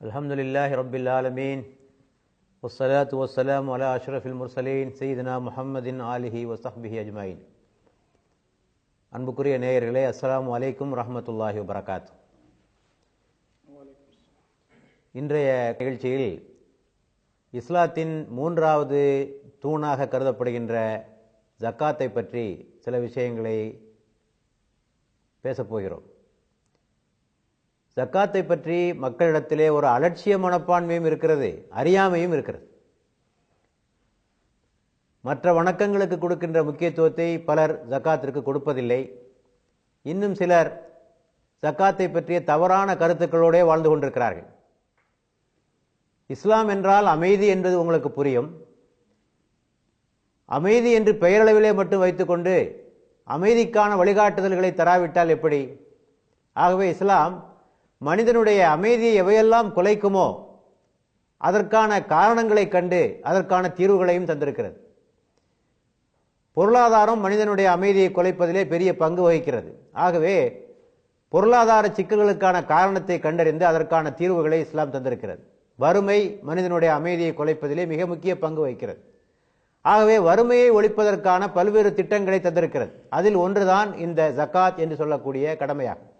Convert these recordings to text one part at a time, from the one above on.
الحمد لله رب العالمين والصلاة والسلام على أشرف المرسلين سيدنا محمد آله وصحبه أجمعين அன்புக்குரிய நேயர்களே அஸ்ஸலாமு அலைக்கும் ரஹ்மத்துல்லாஹி வபரகாத் இன்றைய நிகழ்ச்சியில் இஸ்லாத்தின் மூன்றாவது தூணாக கருதப்படுகின்ற ஜக்காத்தை பற்றி சில விஷயங்களை பேசப் போகிறோம் ஜக்காத்தை பற்றி மக்களிடத்திலே ஒரு அலட்சிய மனப்பான்மையும் இருக்கிறது அறியாமையும் இருக்கிறது. மற்ற வணக்கங்களுக்கு கொடுக்கின்ற முக்கியத்துவத்தை பலர் ஜக்காத்திற்கு கொடுப்பதில்லை. இன்னும் சிலர் ஜக்காத்தை பற்றிய தவறான கருத்துக்களோடே வாழ்ந்து கொண்டிருக்கிறார்கள். இஸ்லாம் என்றால் அமைதி என்பது உங்களுக்கு புரியும். அமைதி என்று பெயரளவிலே மட்டும் வைத்துக்கொண்டு அமைதிக்கான வழிகாட்டுதல்களை தராவிட்டால் எப்படி? ஆகவே இஸ்லாம் மனிதனுடைய அமைதியை எவையெல்லாம் குலைக்குமோ அதற்கான காரணங்களை கண்டு அதற்கான தீர்வுகளையும் தந்திருக்கிறது. பொருளாதாரம் மனிதனுடைய அமைதியை குலைப்பதிலே பெரிய பங்கு வகிக்கிறது. ஆகவே பொருளாதார சிக்கல்களுக்கான காரணத்தை கண்டறிந்து அதற்கான தீர்வுகளை இஸ்லாம் தந்திருக்கிறது. வறுமை மனிதனுடைய அமைதியை குலைப்பதிலே மிக முக்கிய பங்கு வகிக்கிறது. ஆகவே வறுமையை ஒழிப்பதற்கான பல்வேறு திட்டங்களை தந்திருக்கிறது. அதில் ஒன்றுதான் இந்த ஜக்காத் என்று சொல்லக்கூடிய கடமையாகும்.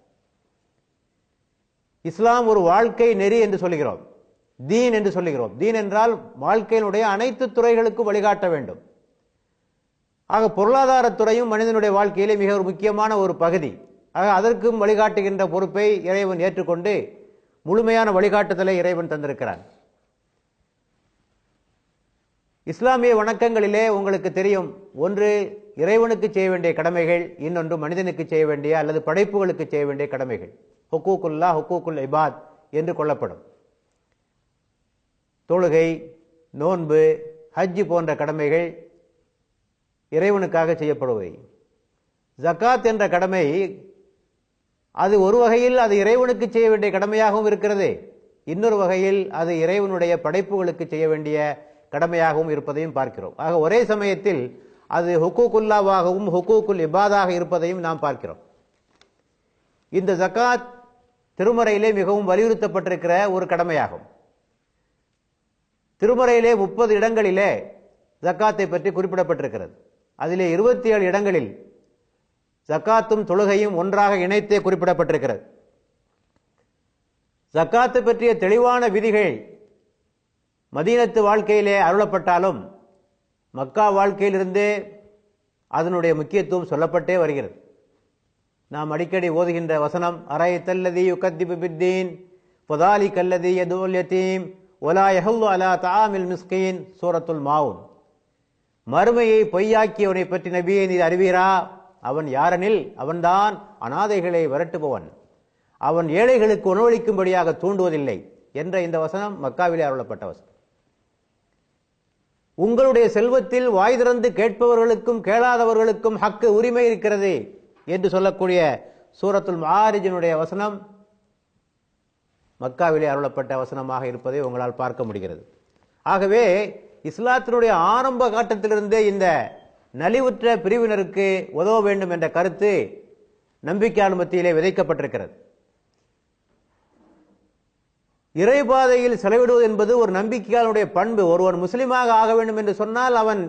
இஸ்லாம் ஒரு வாழ்க்கை நெறி என்று சொல்லுகிறோம். தீன் என்று சொல்லுகிறோம். தீன் என்றால் வாழ்க்கையினுடைய அனைத்து துறைகளுக்கும் வழிகாட்ட வேண்டும். ஆக பொருளாதாரத்துறையும் மனிதனுடைய வாழ்க்கையிலே மிக ஒரு முக்கியமான ஒரு பகுதி. ஆக அதற்கும் வழிகாட்டுகின்ற பொறுப்பை இறைவன் ஏற்றுக்கொண்டு முழுமையான வழிகாட்டுதலை இறைவன் தந்திருக்கிறான். இஸ்லாமிய வணக்கங்களிலே உங்களுக்கு தெரியும். ஒன்று இறைவனுக்கு செய்ய வேண்டிய கடமைகள். இன்னொன்று மனிதனுக்கு செய்ய வேண்டிய அல்லது படைப்புகளுக்கு செய்ய வேண்டிய கடமைகள். ஹுக்கூக்குல்லா ஹுக்கூக்குல் இபாத் என்று கொள்ளப்படும். தொழுகை நோன்பு ஹஜ்ஜு போன்ற கடமைகள் இறைவனுக்காக செய்யப்படுவை ஜக்காத் என்ற கடமை அது ஒரு வகையில் அது இறைவனுக்கு செய்ய வேண்டிய கடமையாகவும் இருக்கிறது. இன்னொரு வகையில் அது இறைவனுடைய படைப்புகளுக்கு செய்ய வேண்டிய கடமையாகவும் இருப்பதையும் பார்க்கிறோம். ஆக ஒரே சமயத்தில் அது ஹுக்கூக்குல்லாவாகவும் ஹுக்கூக்குல் இபாதாக இருப்பதையும் நாம் பார்க்கிறோம். இந்த ஜக்காத் திருமறையிலே மிகவும் வலியுறுத்தப்பட்டிருக்கிற ஒரு கடமையாகும். திருமறையிலே முப்பது இடங்களிலே ஜக்காத்தை பற்றி குறிப்பிடப்பட்டிருக்கிறது. அதிலே இருபத்தி ஏழு இடங்களில் ஜக்காத்தும் தொழுகையும் ஒன்றாக இணைத்தே குறிப்பிடப்பட்டிருக்கிறது. ஜக்காத்து பற்றிய தெளிவான விதிகள் மதீனத்து வாழ்க்கையிலே அருளப்பட்டாலும் மக்கா வாழ்க்கையிலிருந்தே அதனுடைய முக்கியத்துவம் சொல்லப்பட்டே வருகிறது. நாம் அடிக்கடி ஓதுகின்ற வசனம் அரை தல்லதி யுகத்திபு பித்தீன் புதாலி கல்லதி யதூல் ஒலா யஹல்லு அலா தாமில் மிஸ்கீன் சூரத்துல் மாவுன். மறுமையை பொய்யாக்கியவனை பற்றி நபியை நீர் அறிவீரா? அவன் யாரெனில்? அவன்தான் அனாதைகளை விரட்டுபவன். அவன் ஏழைகளுக்கு உணவளிக்கும்படியாக தூண்டுவதில்லை என்ற இந்த வசனம் மக்காவிலே அருளப்பட்ட வசனம். உங்களுடைய செல்வத்தில் வாய் திறந்து கேட்பவர்களுக்கும் கேளாதவர்களுக்கும் ஹக்கு உரிமை இருக்கிறது என்று சொல்லக்கூடிய சூரத்துல் மாரிஜனுடைய வசனம் மக்காவிலே அருளப்பட்ட வசனமாக இருப்பதை உங்களால் பார்க்க முடிகிறது. ஆகவே இஸ்லாத்தினுடைய ஆரம்ப காட்டத்திலிருந்தே இந்த நலிவுற்ற பிரிவினருக்கு உதவ வேண்டும் என்ற கருத்து நம்பிக்கையாளர் மத்தியிலே விதைக்கப்பட்டிருக்கிறது. இறைபாதையில் செலவிடுவது என்பது ஒரு நம்பிக்கையாளனுடைய பண்பு. ஒருவன் முஸ்லீமாக ஆக வேண்டும் என்று சொன்னால் அவன்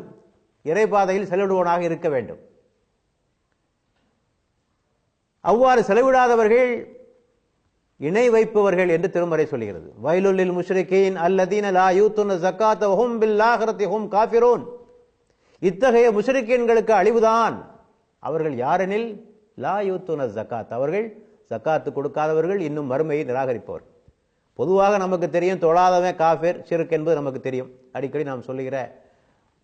இறைபாதையில் செலவிடுவனாக இருக்க வேண்டும். அவ்வாறு செலவிடாதவர்கள் இணை வைப்பவர்கள் என்று திருமறை சொல்கிறது. வயலுள்ளில் முஷ்ரிகீன் அல்லதீன லா யூத்துன ஜக்காத் ஹும் பில்லாஹரத்தி ஹும் காஃபிரோன். இத்தகைய முஷ்ரிக்கீன்களுக்கு அழிவுதான். அவர்கள் யாரெனில்? லா யூத்துன ஜக்காத். அவர்கள் ஜக்காத்து கொடுக்காதவர்கள் இன்னும் மறுமையை நிராகரிப்பவர். பொதுவாக நமக்கு தெரியும் தொழாதவன் காஃபிர் சிறுக் என்பது நமக்கு தெரியும். அடிக்கடி நாம் சொல்லுகிற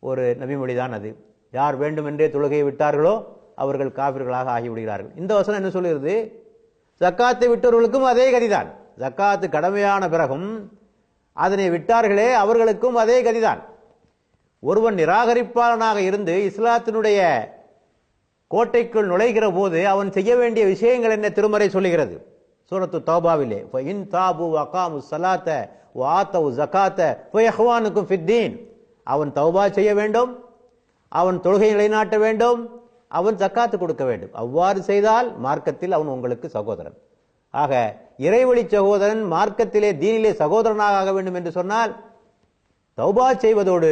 ஒரு நபிமொழிதான் அது. யார் வேண்டுமென்றே தொழுகையை விட்டார்களோ அவர்கள் காபிர்களாக ஆகிவிடுகிறார்கள். இந்த வசனம் என்ன சொல்கிறது? ஜக்காத்தை விட்டவர்களுக்கும் அதே கதிதான். ஜக்காத்து கடமையான பிறகும் அதனை விட்டார்களே அவர்களுக்கும் அதே கதிதான். ஒருவன் நிராகரிப்பாளனாக இருந்து இஸ்லாத்தினுடைய கோட்டைக்குள் நுழைகிற போது அவன் செய்ய வேண்டிய விஷயங்கள் என்ன திருமறை சொல்லுகிறது? சூரத்து தௌபாவிலே இன் தாபு அகாமு சலாத்த வாத்தவு ஜக்காத்த ஃபயஹ்வானுக்கும் ஃபித்தீன் அவன் தௌபா செய்ய வேண்டும். அவன் தொழுகை நிலைநாட்ட வேண்டும். அவன் ஜக்காத்து கொடுக்க வேண்டும். அவ்வாறு செய்தால் மார்க்கத்தில் அவன் உங்களுக்கு சகோதரன். ஆக இறைவழி சகோதரன் மார்க்கத்திலே தீனிலே சகோதரனாக ஆக வேண்டும் என்று சொன்னால் தௌபா செய்வதோடு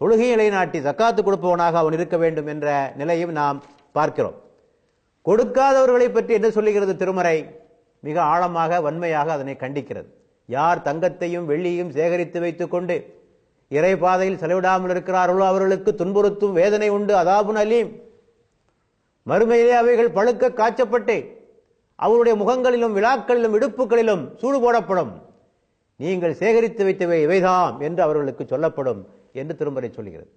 தொழுகை நிலைநாட்டி ஜக்காத்து கொடுப்பவனாக அவன் இருக்க வேண்டும் என்ற நிலையும் நாம் பார்க்கிறோம். கொடுக்காதவர்களை பற்றி என்ன சொல்லுகிறது திருமறை? மிக ஆழமாக வன்மையாக அதனை கண்டிக்கிறது. யார் தங்கத்தையும் வெள்ளியையும் சேகரித்து வைத்துக்கொண்டு இறை பாதையில் செலவிடாமல் இருக்கிறார்களோ அவர்களுக்கு துன்புறுத்தும் வேதனை உண்டு. அதாபுன் அலீம். மறுமையிலே அவைகள் பழுக்க காய்ச்சப்பட்டு அவருடைய முகங்களிலும் விழாக்களிலும் இடுப்புகளிலும் சூடு போடப்படும். நீங்கள் சேகரித்து வைத்தவை இவைதாம் என்று அவர்களுக்கு சொல்லப்படும் என்று திருமறை சொல்கிறது.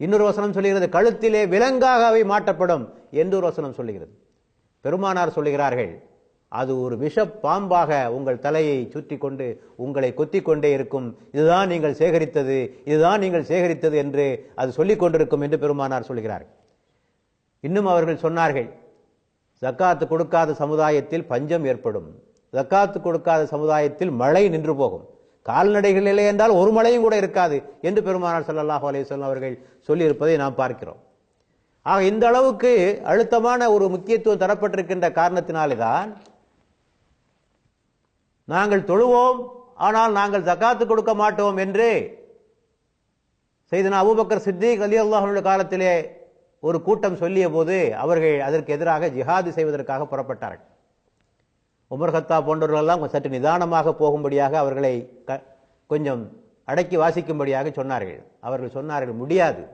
இன்னொரு வசனம் சொல்லுகிறது கழுத்திலே விலங்காக அவை மாட்டப்படும் என்று ஒரு வசனம் சொல்லுகிறது பெருமானார் சொல்லுகிறார்கள் அது ஒரு விஷ பாம்பாக உங்கள் தலையை சுற்றி கொண்டு உங்களை கொத்தி கொண்டே இருக்கும். இதுதான் நீங்கள் சேகரித்தது இதுதான் நீங்கள் சேகரித்தது என்று அது சொல்லிக் கொண்டிருக்கும் என்று பெருமானார் சொல்கிறார். இன்னும் அவர்கள் சொன்னார்கள் ஜக்காத்து கொடுக்காத சமுதாயத்தில் பஞ்சம் ஏற்படும். ஜக்காத்து கொடுக்காத சமுதாயத்தில் மழை நின்று போகும். கால்நடைகள் இல்லை என்றால் ஒரு மழையும் கூட இருக்காது என்று பெருமானார் சல்லாஹூ அலையம் அவர்கள் சொல்லியிருப்பதை நாம் பார்க்கிறோம். ஆக இந்த அளவுக்கு அழுத்தமான ஒரு முக்கியத்துவம் தரப்பட்டிருக்கின்ற காரணத்தினாலே தான் நாங்கள் தொழுவோம் ஆனால் நாங்கள் ஜக்காத்து கொடுக்க மாட்டோம் என்று செய்தனா அபுபக்கர் சித்திக் அலி அல்லாஹனுடைய காலத்திலே ஒரு கூட்டம் சொல்லிய போது அவர்கள் அதற்கு எதிராக ஜிஹாது செய்வதற்காக புறப்பட்டார்கள். உமர் ஹத்தா போன்றவர்களெல்லாம் சற்று நிதானமாக போகும்படியாக அவர்களை க- கொஞ்சம் அடக்கி வாசிக்கும்படியாக சொன்னார்கள். அவர்கள் சொன்னார்கள் முடியாது.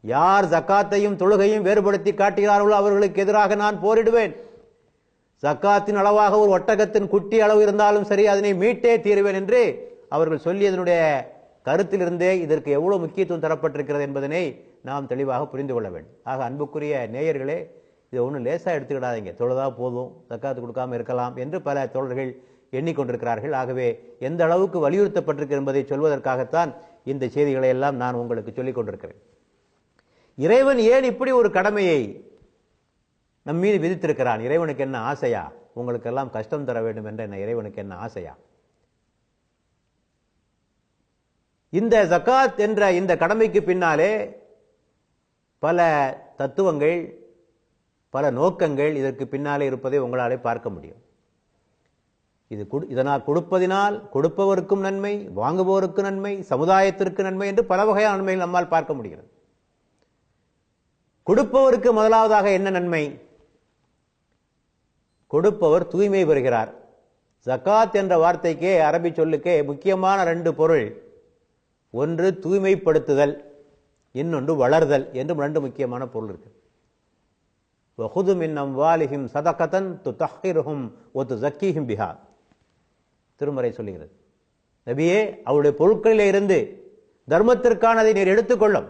யார் ஜக்காத்தையும் தொழுகையும் வேறுபடுத்தி காட்டுகிறார்களோ அவர்களுக்கு எதிராக நான் போரிடுவேன். சக்காத்தின் அளவாக ஒரு ஒட்டகத்தின் குட்டி அளவு இருந்தாலும் சரி அதனை மீட்டே தீருவேன் என்று அவர்கள் சொல்லியதனுடைய கருத்திலிருந்தே இதற்கு எவ்வளவு முக்கியத்துவம் தரப்பட்டிருக்கிறது என்பதனை நாம் தெளிவாக புரிந்து கொள்ள வேண்டும். ஆக அன்புக்குரிய நேயர்களே இதை ஒன்றும் லேசாக எடுத்துக்கிடாதீங்க. தொழுதா போதும் தக்காத்து கொடுக்காம இருக்கலாம் என்று பல தோழர்கள் எண்ணிக்கொண்டிருக்கிறார்கள். ஆகவே எந்த அளவுக்கு வலியுறுத்தப்பட்டிருக்கு என்பதை சொல்வதற்காகத்தான் இந்த செய்திகளை எல்லாம் நான் உங்களுக்கு சொல்லிக் கொண்டிருக்கிறேன் இறைவன் ஏன் இப்படி ஒரு கடமையை நம் மீது விதித்திருக்கிறான். இறைவனுக்கு என்ன ஆசையா? உங்களுக்கெல்லாம் கஷ்டம் தர வேண்டும் என்ற என்ன இறைவனுக்கு என்ன ஆசையா? இந்த ஜகாத் என்ற இந்த கடமைக்கு பின்னாலே பல தத்துவங்கள் பல நோக்கங்கள் இதற்கு பின்னாலே இருப்பதை உங்களாலே பார்க்க முடியும். இது கொடு- இதனால் கொடுப்பதினால் கொடுப்பவருக்கும் நன்மை வாங்குபவருக்கு நன்மை சமுதாயத்திற்கு நன்மை என்று பல வகையான நன்மைகள் நம்மால் பார்க்க முடிகிறது. கொடுப்பவருக்கு முதலாவதாக என்ன நன்மை? கொடுப்பவர் தூய்மை பெறுகிறார். ஜகாத் என்ற வார்த்தைக்கே அரபி சொல்லுக்கே முக்கியமான ரெண்டு பொருள். ஒன்று தூய்மைப்படுத்துதல் இன்னொன்று வளர்தல் என்றும் ரெண்டு முக்கியமான பொருள் இருக்கு. வகுது மின் அம்வாலிஹிம் சதகதன் துதஹிருஹும் ஒத்து ஜக்கிஹிம் பிஹா. திருமறை சொல்லுகிறது. நபியே அவருடைய பொருட்களிலே இருந்து தர்மத்திற்கானதை நீர் எடுத்துக்கொள்ளும்.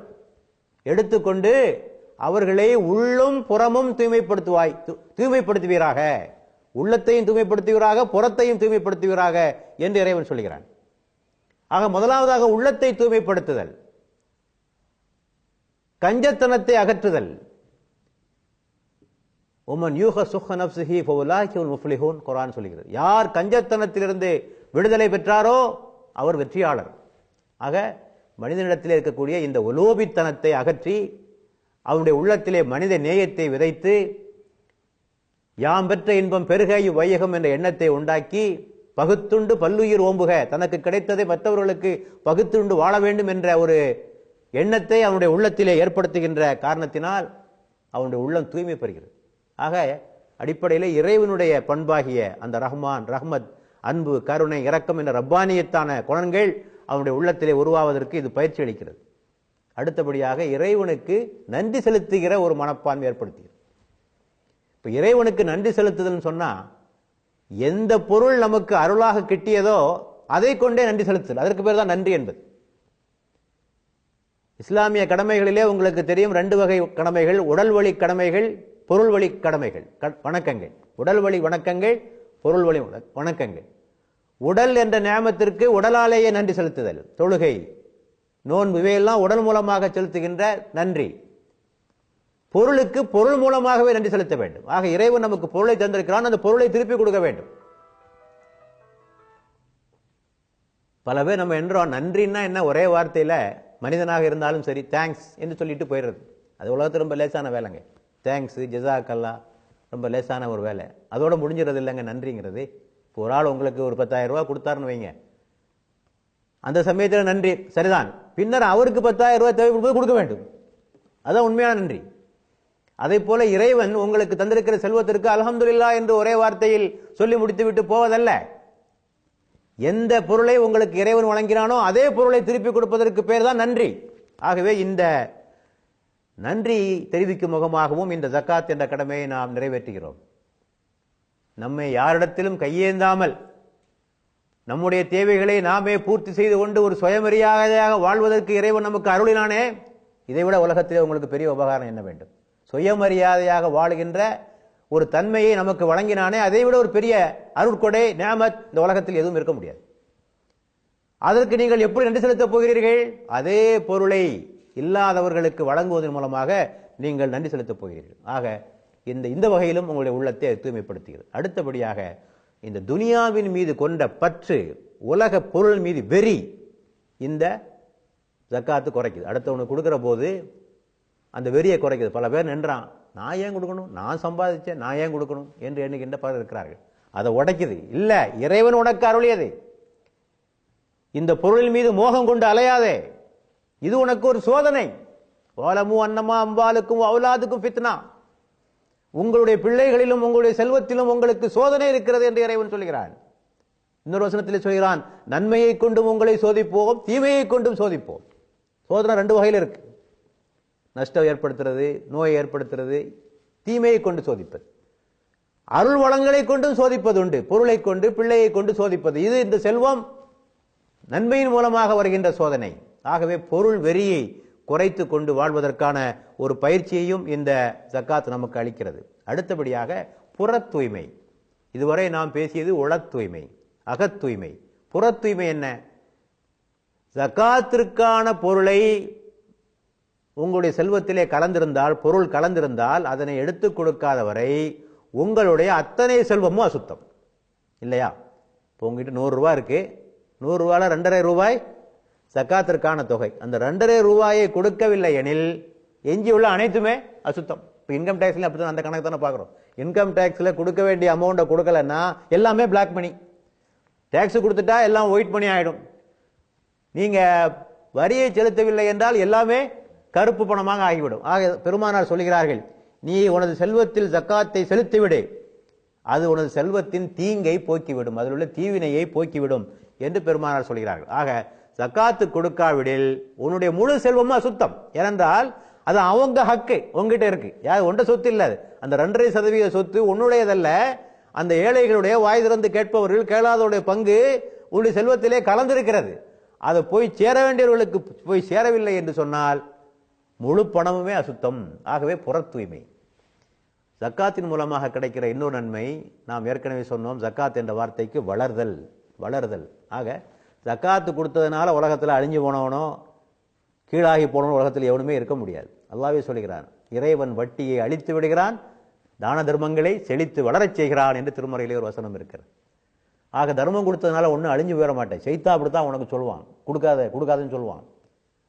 எடுத்துக்கொண்டு அவர்களை உள்ளும் புறமும் தூய்மைப்படுத்துவாய். தூய்மைப்படுத்துவீராக. உள்ளத்தையும் தூய்மைப்படுத்துவீராக புறத்தையும் தூய்மைப்படுத்துவீராக என்று இறைவன் சொல்கிறான். ஆக முதலாவதாக உள்ளத்தை தூய்மைப்படுத்துதல். கஞ்சத்தனத்தை அகற்றுதல். உமன் யூக சுஹ நப்சிஹி ஃபவுலாஹியுல் முஃப்லிஹூன் சொல்கிறது. யார் கஞ்சத்தனத்திலிருந்து விடுதலை பெற்றாரோ அவர் வெற்றியாளர். ஆக மனிதனிடத்தில் இருக்கக்கூடிய இந்த உலோபித்தனத்தை அகற்றி அவனுடைய உள்ளத்திலே மனித நேயத்தை விதைத்து யாம் பெற்ற இன்பம் பெருக இவ்வையகம் என்ற எண்ணத்தை உண்டாக்கி பகுத்துண்டு பல்லுயிர் ஓம்புக. தனக்கு கிடைத்ததை மற்றவர்களுக்கு பகுத்துண்டு வாழ வேண்டும் என்ற ஒரு எண்ணத்தை அவனுடைய உள்ளத்திலே ஏற்படுத்துகின்ற காரணத்தினால் அவனுடைய உள்ளம் தூய்மை பெறுகிறது. ஆக அடிப்படையில் இறைவனுடைய பண்பாகிய அந்த ரஹ்மான் ரஹ்மத் அன்பு கருணை இரக்கம் என்ற ரப்பானியத்தான குணங்கள் அவனுடைய உள்ளத்திலே உருவாவதற்கு இது பயிற்சி அளிக்கிறது. அடுத்தபடியாக இறைவனுக்கு நன்றி செலுத்துகிற ஒரு மனப்பான்மை ஏற்படுத்துகிறது இப்போ இறைவனுக்கு நன்றி செலுத்துதல்னு சொன்னால் எந்த பொருள் நமக்கு அருளாக கிட்டியதோ அதை கொண்டே நன்றி செலுத்துதல். அதற்கு பேர் தான் நன்றி என்பது. இஸ்லாமிய கடமைகளிலே உங்களுக்கு தெரியும் ரெண்டு வகை கடமைகள். உடல் வழி கடமைகள் பொருள் வழி கடமைகள். வணக்கங்கள். உடல் வழி வணக்கங்கள் பொருள் வழி வணக்கங்கள். உடல் என்ற நியமத்திற்கு உடலாலேயே நன்றி செலுத்துதல். தொழுகை நோன்பு இவையெல்லாம் உடல் மூலமாக செலுத்துகின்ற நன்றி. பொருளுக்கு பொருள் மூலமாகவே நன்றி செலுத்த வேண்டும். ஆக இறைவன் நமக்கு பொருளை தந்திருக்கிறான் அந்த பொருளை திருப்பி கொடுக்க வேண்டும். பல பேர் நம்ம என்றோம் நன்றின்னா என்ன? ஒரே வார்த்தையில் மனிதனாக இருந்தாலும் சரி தேங்க்ஸ் என்று சொல்லிட்டு போயிடுறது. அது உலகத்தில் ரொம்ப லேசான வேலைங்க. தேங்க்ஸ் ஜெசாக்கல்லா ரொம்ப லேசான ஒரு வேலை. அதோட முடிஞ்சிடறது இல்லைங்க நன்றிங்கிறது. இப்போ ஒரு ஆள் உங்களுக்கு ஒரு பத்தாயிரம் ரூபா கொடுத்தாருன்னு வைங்க. அந்த சமயத்தில் நன்றி. சரிதான். பின்னர் அவருக்கு பத்தாயிரம் ரூபாய் தேவைப்படும்போது கொடுக்க வேண்டும். அதான் உண்மையான நன்றி. அதே போல இறைவன் உங்களுக்கு தந்திருக்கிற செல்வத்திற்கு அல்ஹம்துலில்லா என்று ஒரே வார்த்தையில் சொல்லி முடித்துவிட்டு போவதல்ல. எந்த பொருளை உங்களுக்கு இறைவன் வழங்கினானோ அதே பொருளை திருப்பி கொடுப்பதற்கு பேர் தான் நன்றி. ஆகவே இந்த நன்றி தெரிவிக்கும் முகமாகவும் இந்த ஜக்காத் என்ற கடமையை நாம் நிறைவேற்றுகிறோம். நம்மை யாரிடத்திலும் கையேந்தாமல் நம்முடைய தேவைகளை நாமே பூர்த்தி செய்து கொண்டு ஒரு சுயமரியாதையாக வாழ்வதற்கு இறைவன் நமக்கு அருளினானே இதைவிட உலகத்திலே உங்களுக்கு பெரிய உபகாரம் என்ன வேண்டும்? சுயமரியாதையாக வாழுகின்ற ஒரு தன்மையை நமக்கு வழங்கினானே அதை விட ஒரு பெரிய அருட்கொடை நேமத் இந்த உலகத்தில் எதுவும் இருக்க முடியாது. அதற்கு நீங்கள் எப்படி நன்றி செலுத்தப் போகிறீர்கள்? அதே பொருளை இல்லாதவர்களுக்கு வழங்குவதன் மூலமாக நீங்கள் நன்றி செலுத்தப் போகிறீர்கள். ஆக இந்த இந்த வகையிலும் உங்களுடைய உள்ளத்தை தூய்மைப்படுத்துகிறது. அடுத்தபடியாக இந்த துனியாவின் மீது கொண்ட பற்று உலக பொருள் மீது வெறி இந்த ஜக்காத்து குறைக்குது. அடுத்தவனுக்கு கொடுக்குற போது அந்த வெறியை குறைக்குது. பல பேர் நின்றான் நான் ஏன் கொடுக்கணும்? நான் சம்பாதிச்சேன் நான் ஏன் கொடுக்கணும்? என்று எண்ணுகின்ற பலர் இருக்கிறார்கள். அதை உடைக்குது. இல்லை இறைவன் உனக்கு அருளியது. இந்த பொருளின் மீது மோகம் கொண்டு அலையாதே. இது உனக்கு ஒரு சோதனை. ஓலமும் அன்னமா அம்பாலுக்கும் அவுலாதுக்கும் ஃபித்னா. உங்களுடைய பிள்ளைகளிலும் உங்களுடைய செல்வத்திலும் உங்களுக்கு சோதனை இருக்கிறது என்று இறைவன் சொல்கிறான். இன்னொரு வசனத்தில் சொல்கிறான் நன்மையை கொண்டும் உங்களை சோதிப்போம் தீமையை கொண்டும் சோதிப்போம். சோதனை ரெண்டு வகையில் இருக்கு. நஷ்டம் ஏற்படுத்துறது நோயை ஏற்படுத்துறது தீமையை கொண்டு சோதிப்பது. அருள் வளங்களை கொண்டும் சோதிப்பது உண்டு பொருளை கொண்டு பிள்ளையை கொண்டு சோதிப்பது. இது இந்த செல்வம் நன்மையின் மூலமாக வருகின்ற சோதனை. ஆகவே பொருள் வெறியை குறைத்து கொண்டு வாழ்வதற்கான ஒரு பயிற்சியையும் இந்த ஜக்காத் நமக்கு அளிக்கிறது. அடுத்தபடியாக புறத் தூய்மை இதுவரை நாம் பேசியது உளத் தூய்மை அகத் தூய்மை புற தூய்மை என்ன? ஜக்காத்திற்கான பொருளை உங்களுடைய செல்வத்திலே கலந்திருந்தால் பொருள் கலந்திருந்தால் அதனை எடுத்துக் கொடுக்காத வரை உங்களுடைய அத்தனை செல்வமும் அசுத்தம். இல்லையா? இப்போ உங்ககிட்ட நூறுரூவா இருக்குது நூறுரூவாவில் ரெண்டரை ரூபாய் சக்காத்திற்கான தொகை. அந்த ரெண்டரை ரூபாயை கொடுக்கவில்லை எனில் எஞ்சியுள்ள அனைத்துமே அசுத்தம். இப்போ இன்கம் டேக்ஸில் அப்படி அந்த கணக்கு தானே பார்க்குறோம் இன்கம் டேக்ஸில் கொடுக்க வேண்டிய அமௌண்ட்டை கொடுக்கலன்னா எல்லாமே பிளாக் மணி டேக்ஸ் கொடுத்துட்டா எல்லாம் ஒயிட் மணி ஆகிடும் நீங்கள் வரியை செலுத்தவில்லை என்றால் எல்லாமே கருப்பு பணமாக ஆகிவிடும். ஆக பெருமானார் சொல்கிறார்கள் நீ உனது செல்வத்தில் ஜக்காத்தை செலுத்திவிடு. அது உனது செல்வத்தின் தீங்கை போக்கிவிடும். அதில் உள்ள தீவினையை போக்கிவிடும். என்று பெருமானார் சொல்கிறார்கள். ஆக ஜக்காத்து கொடுக்காவிடில் உன்னுடைய முழு செல்வமும் அசுத்தம். ஏனென்றால் அது அவங்க ஹக்கு உங்ககிட்ட இருக்கு. யார் ஒன்றை சொத்து இல்லாது அந்த ரெண்டரை சதவீத சொத்து உன்னுடையதல்ல. அந்த ஏழைகளுடைய வாய் திறந்து கேட்பவர்கள் கேளாதவருடைய பங்கு உன்னுடைய செல்வத்திலே கலந்திருக்கிறது. அதை போய் சேர வேண்டியவர்களுக்கு போய் சேரவில்லை என்று சொன்னால் முழு பணமுமே அசுத்தம். ஆகவே புற தூய்மை ஜக்காத்தின் மூலமாக கிடைக்கிற இன்னொரு நன்மை நாம் ஏற்கனவே சொன்னோம் ஜக்காத் என்ற வார்த்தைக்கு வளர்தல் வளர்தல். ஆக ஜக்காத்து கொடுத்ததுனால உலகத்தில் அழிஞ்சு போனவனோ கீழாகி போனவனோ உலகத்தில் எவனுமே இருக்க முடியாது. அல்லாவே சொல்கிறான் இறைவன் வட்டியை அழித்து விடுகிறான் தான தர்மங்களை செழித்து வளரச் செய்கிறான் என்று திருமறையிலே ஒரு வசனம் இருக்கிறது. ஆக தர்மம் கொடுத்ததுனால ஒன்றும் அழிஞ்சு போயிட மாட்டேன். சைத்தா அப்படி தான் உனக்கு சொல்லுவான். கொடுக்காத கொடுக்காதுன்னு சொல்லுவான்.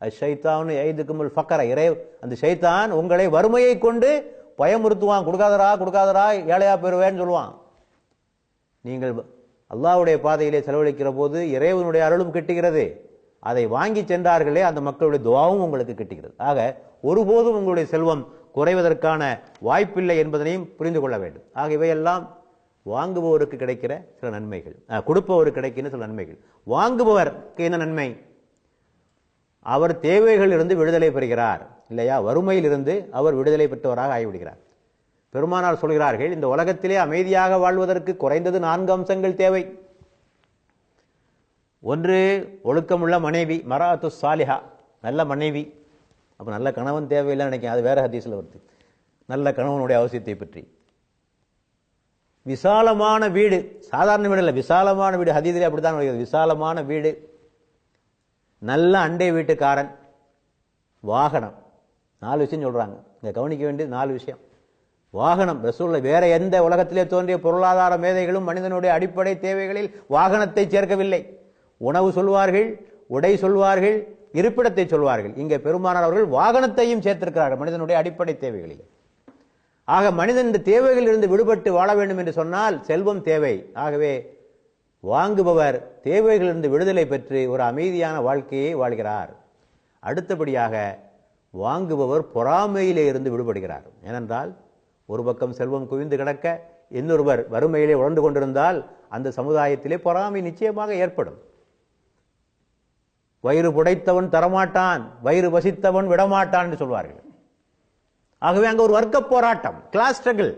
அது சைத்தான்னு எய்துக்குமுல் ஃபக்கர இறை அந்த ஷைத்தான் உங்களை வறுமையை கொண்டு பயமுறுத்துவான். கொடுக்காதரா கொடுக்காதரா ஏழையா போயிடுவேன்னு சொல்லுவான். நீங்கள் அல்லாவுடைய பாதையிலே செலவழிக்கிற போது இறைவனுடைய அருளும் கிட்டுகிறது. அதை வாங்கி சென்றார்களே அந்த மக்களுடைய துவாவும் உங்களுக்கு கிட்டுகிறது. ஆக ஒருபோதும் உங்களுடைய செல்வம் குறைவதற்கான வாய்ப்பில்லை என்பதனையும் புரிந்து கொள்ள வேண்டும். ஆக இவையெல்லாம் வாங்குபவருக்கு கிடைக்கிற சில நன்மைகள். கொடுப்பவருக்கு கிடைக்கிற சில நன்மைகள். வாங்குபவருக்கு என்ன நன்மை? அவர் தேவைகளிலிருந்து விடுதலை பெறுகிறார். இல்லையா? வறுமையிலிருந்து அவர் விடுதலை பெற்றவராக ஆகிவிடுகிறார். பெருமானார் சொல்கிறார்கள் இந்த உலகத்திலே அமைதியாக வாழ்வதற்கு குறைந்தது நான்கு அம்சங்கள் தேவை. ஒன்று ஒழுக்கமுள்ள மனைவி மராத்து சாலிஹா நல்ல மனைவி. அப்போ நல்ல கணவன் தேவையில்லை நினைக்கிறேன் அது வேற ஹதீஸில் வருது. நல்ல கணவனுடைய அவசியத்தை பற்றி. விசாலமான வீடு சாதாரண வீடு இல்லை விசாலமான வீடு ஹதீதிலே அப்படித்தான் வருகிறது. விசாலமான வீடு நல்ல அண்டை வீட்டுக்காரன் வாகனம். நாலு விஷயம் சொல்கிறாங்க இங்கே கவனிக்க வேண்டியது நாலு விஷயம். வாகனம் ரசூல்ல வேற எந்த உலகத்திலே தோன்றிய பொருளாதார மேதைகளும் மனிதனுடைய அடிப்படை தேவைகளில் வாகனத்தை சேர்க்கவில்லை. உணவு சொல்வார்கள் உடை சொல்வார்கள் இருப்பிடத்தை சொல்வார்கள். இங்கே பெருமானார் அவர்கள் வாகனத்தையும் சேர்த்திருக்கிறார்கள் மனிதனுடைய அடிப்படை தேவைகளில். ஆக மனிதன் இந்த தேவைகளிலிருந்து விடுபட்டு வாழ வேண்டும் என்று சொன்னால் செல்வம் தேவை. ஆகவே வாங்குபவர் தேவைகளிலிருந்து விடுதலை பெற்று ஒரு அமைதியான வாழ்க்கையை வாழ்கிறார். அடுத்தபடியாக வாங்குபவர் பொறாமையிலே இருந்து விடுபடுகிறார். ஏனென்றால் ஒரு பக்கம் செல்வம் குவிந்து கிடக்க இன்னொருவர் வறுமையிலே உழந்து கொண்டிருந்தால் அந்த சமுதாயத்திலே பொறாமை நிச்சயமாக ஏற்படும். வயிறு புடைத்தவன் தரமாட்டான் வயிறு வசித்தவன் விடமாட்டான் என்று சொல்வார்கள். ஆகவே அங்கே ஒரு வர்க்க போராட்டம் கிளாஸ் ஸ்ட்ரகிள்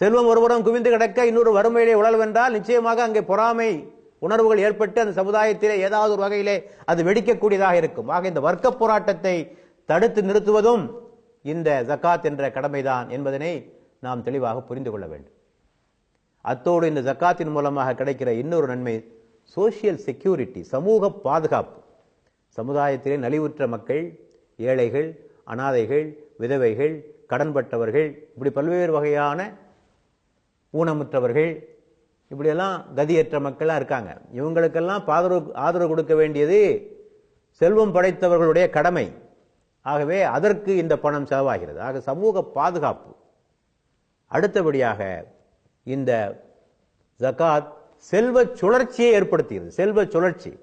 செல்வம் ஒருவரும் குவிந்து கிடக்க இன்னொரு வறுமையிலே உழல்வென்றால் நிச்சயமாக அங்கே பொறாமை உணர்வுகள் ஏற்பட்டு அந்த சமுதாயத்திலே ஏதாவது ஒரு வகையிலே அது வெடிக்கக்கூடியதாக இருக்கும். ஆக இந்த வர்க்க போராட்டத்தை தடுத்து நிறுத்துவதும் இந்த ஜக்காத் என்ற கடமைதான் என்பதனை நாம் தெளிவாக புரிந்து கொள்ள வேண்டும். அத்தோடு இந்த ஜக்காத்தின் மூலமாக கிடைக்கிற இன்னொரு நன்மை சோசியல் செக்யூரிட்டி சமூக பாதுகாப்பு. சமுதாயத்திலே நலிவுற்ற மக்கள் ஏழைகள் அனாதைகள் விதவைகள் கடன்பட்டவர்கள் இப்படி பல்வேறு வகையான ஊனமுற்றவர்கள் இப்படியெல்லாம் கதியற்ற மக்களாக இருக்காங்க. இவங்களுக்கெல்லாம் ஆதரவு ஆதரவு கொடுக்க வேண்டியது செல்வம் படைத்தவர்களுடைய கடமை. ஆகவே அதற்கு இந்த பணம் செலவாகிறது. ஆக சமூக பாதுகாப்பு. அடுத்தபடியாக இந்த ஜகாத் செல்வ சுழற்சியை ஏற்படுத்துகிறது. செல்வ சுழற்சி.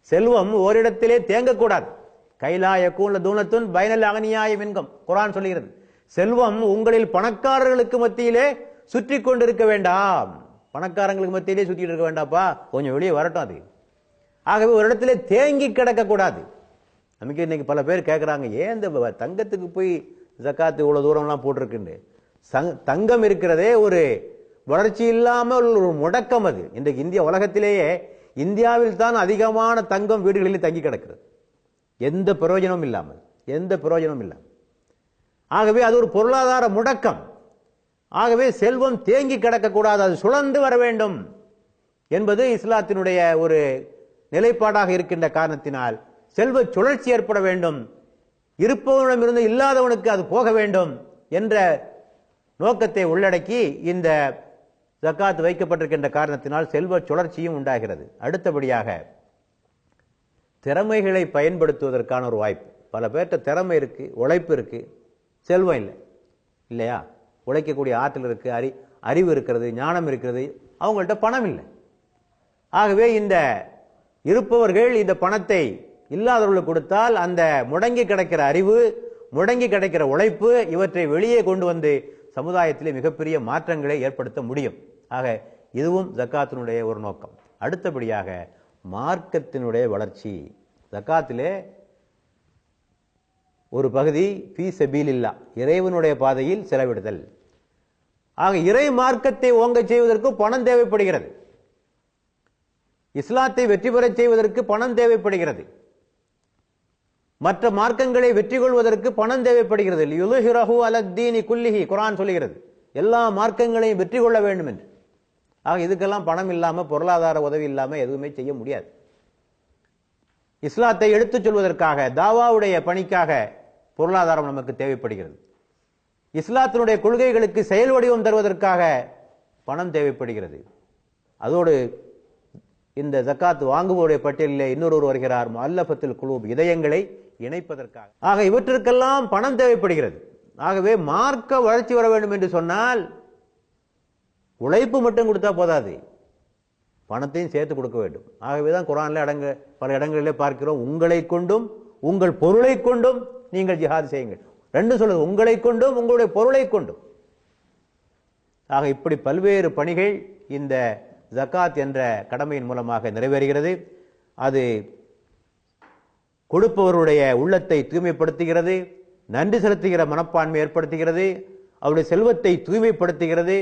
செல்வம் ஓரிடத்திலே தேங்கக்கூடாது. கைலாய கூல தூணத்துன் பயனல் அகனியாய என்கும் குரான் சொல்லுகிறது. செல்வம் உங்களில் பணக்காரர்களுக்கு மத்தியிலே சுற்றி கொண்டிருக்க வேண்டாம். பணக்காரங்களுக்கு மத்தியிலே சுற்றிட்டு இருக்க வேண்டாப்பா. கொஞ்சம் வெளியே வரட்டும் அது. ஆகவே ஒரு இடத்துல தேங்கி கிடக்கக்கூடாது. நமக்கு இன்றைக்கி பல பேர் கேட்குறாங்க ஏன் இந்த தங்கத்துக்கு போய் ஜக்காத்து இவ்வளோ தூரம்லாம் போட்டிருக்குன்னு? சங்- தங்கம் இருக்கிறதே ஒரு வளர்ச்சி இல்லாமல் ஒரு முடக்கம் அது. இன்றைக்கு இந்திய உலகத்திலேயே இந்தியாவில் தான் அதிகமான தங்கம் வீடுகளில் தங்கி கிடக்கிறது எந்த பிரயோஜனமும் இல்லாமல் எந்த பிரயோஜனமும் இல்லாமல். ஆகவே அது ஒரு பொருளாதார முடக்கம். ஆகவே செல்வம் தேங்கி கிடக்கக்கூடாது அது சுழந்து வர வேண்டும் என்பது இஸ்லாத்தினுடைய ஒரு நிலைப்பாடாக இருக்கின்ற காரணத்தினால் செல்வ சுழற்சி ஏற்பட வேண்டும். இருப்பவனிடமிருந்து இல்லாதவனுக்கு அது போக வேண்டும் என்ற நோக்கத்தை உள்ளடக்கி இந்த ஜக்காத் வைக்கப்பட்டிருக்கின்ற காரணத்தினால் செல்வ சுழற்சியும் உண்டாகிறது. அடுத்தபடியாக திறமைகளை பயன்படுத்துவதற்கான ஒரு வாய்ப்பு. பல பேர்கிட்ட திறமை இருக்கு உழைப்பு இருக்கு செல்வம் இல்லை. இல்லையா? உழைக்கக்கூடிய ஆற்றல் இருக்கு அறி அறிவு இருக்கிறது ஞானம் இருக்கிறது அவங்கள்ட்ட பணம் இல்லை. ஆகவே இந்த இருப்பவர்கள் இந்த பணத்தை இல்லாதவர்களுக்கு கொடுத்தால் அந்த முடங்கி கிடக்கிற அறிவு முடங்கி கிடக்கிற உழைப்பு இவற்றை வெளியே கொண்டு வந்து சமுதாயத்திலே மிகப்பெரிய மாற்றங்களை ஏற்படுத்த முடியும். ஆக இதுவும் ஜக்காத்தினுடைய ஒரு நோக்கம். அடுத்தபடியாக மார்க்கத்தினுடைய வளர்ச்சி. ஜக்காத்திலே ஒரு பகுதி ஃபி செபீல் இல்லா இறைவனுடைய பாதையில் செலவிடுதல். ஆக இறை மார்க்கத்தை ஓங்கச் செய்வதற்கு பணம் தேவைப்படுகிறது. இஸ்லாத்தை வெற்றி பெறச் செய்வதற்கு பணம் தேவைப்படுகிறது. மற்ற மார்க்கங்களை வெற்றி கொள்வதற்கு பணம் தேவைப்படுகிறது. யுலுஹிரஹு அலத்தீனி குல்லிஹி குரான் சொல்லுகிறது. எல்லா மார்க்கங்களையும் வெற்றி கொள்ள வேண்டும் என்று ஆக இதுக்கெல்லாம் பணம் இல்லாமல் பொருளாதார உதவி இல்லாமல் எதுவுமே செய்ய முடியாது. இஸ்லாத்தை எடுத்துச் சொல்வதற்காக தாவாவுடைய பணிக்காக பொருளாதாரம் நமக்கு தேவைப்படுகிறது. இஸ்லாத்தினுடைய கொள்கைகளுக்கு செயல் வடிவம் தருவதற்காக பணம் தேவைப்படுகிறது. அதோடு இந்த ஜக்காத் வாங்குவோருடைய பட்டியலிலே இன்னொருவர் வருகிறார் அல்லபத்தில் குழு இதயங்களை இணைப்பதற்காக. ஆக இவற்றிற்கெல்லாம் பணம் தேவைப்படுகிறது. ஆகவே மார்க்க வளர்ச்சி வர வேண்டும் என்று சொன்னால் உழைப்பு மட்டும் கொடுத்தா போதாது. பணத்தையும் சேர்த்து கொடுக்க வேண்டும். ஆகவே தான் குரானில் அடங்க பல இடங்களிலே பார்க்கிறோம் உங்களை கொண்டும் உங்கள் பொருளை கொண்டும் நீங்கள் ஜிஹாது செய்யுங்கள். ரெண்டும் சொல்லுது உங்களை கொண்டும் உங்களுடைய பொருளை கொண்டும். ஆக இப்படி பல்வேறு பணிகள் இந்த ஜகாத் என்ற கடமையின் மூலமாக நிறைவேறுகிறது. அது கொடுப்பவருடைய உள்ளத்தை தூய்மைப்படுத்துகிறது நன்றி செலுத்துகிற மனப்பான்மை ஏற்படுத்துகிறது அவருடைய செல்வத்தை தூய்மைப்படுத்துகிறது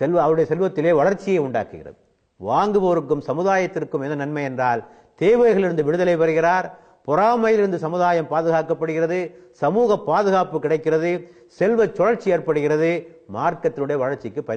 செல்வ அவருடைய செல்வத்திலே வளர்ச்சியை உண்டாக்குகிறது. வாங்குவோருக்கும் சமுதாயத்திற்கும் என்ன நன்மை என்றால் தேவைகளிலிருந்து விடுதலை பெறுகிறார் பொறாமையிலிருந்து சமுதாயம் பாதுகாக்கப்படுகிறது சமூக பாதுகாப்பு கிடைக்கிறது செல்வ சுழற்சி ஏற்படுகிறது மார்க்கத்தினுடைய வளர்ச்சிக்கு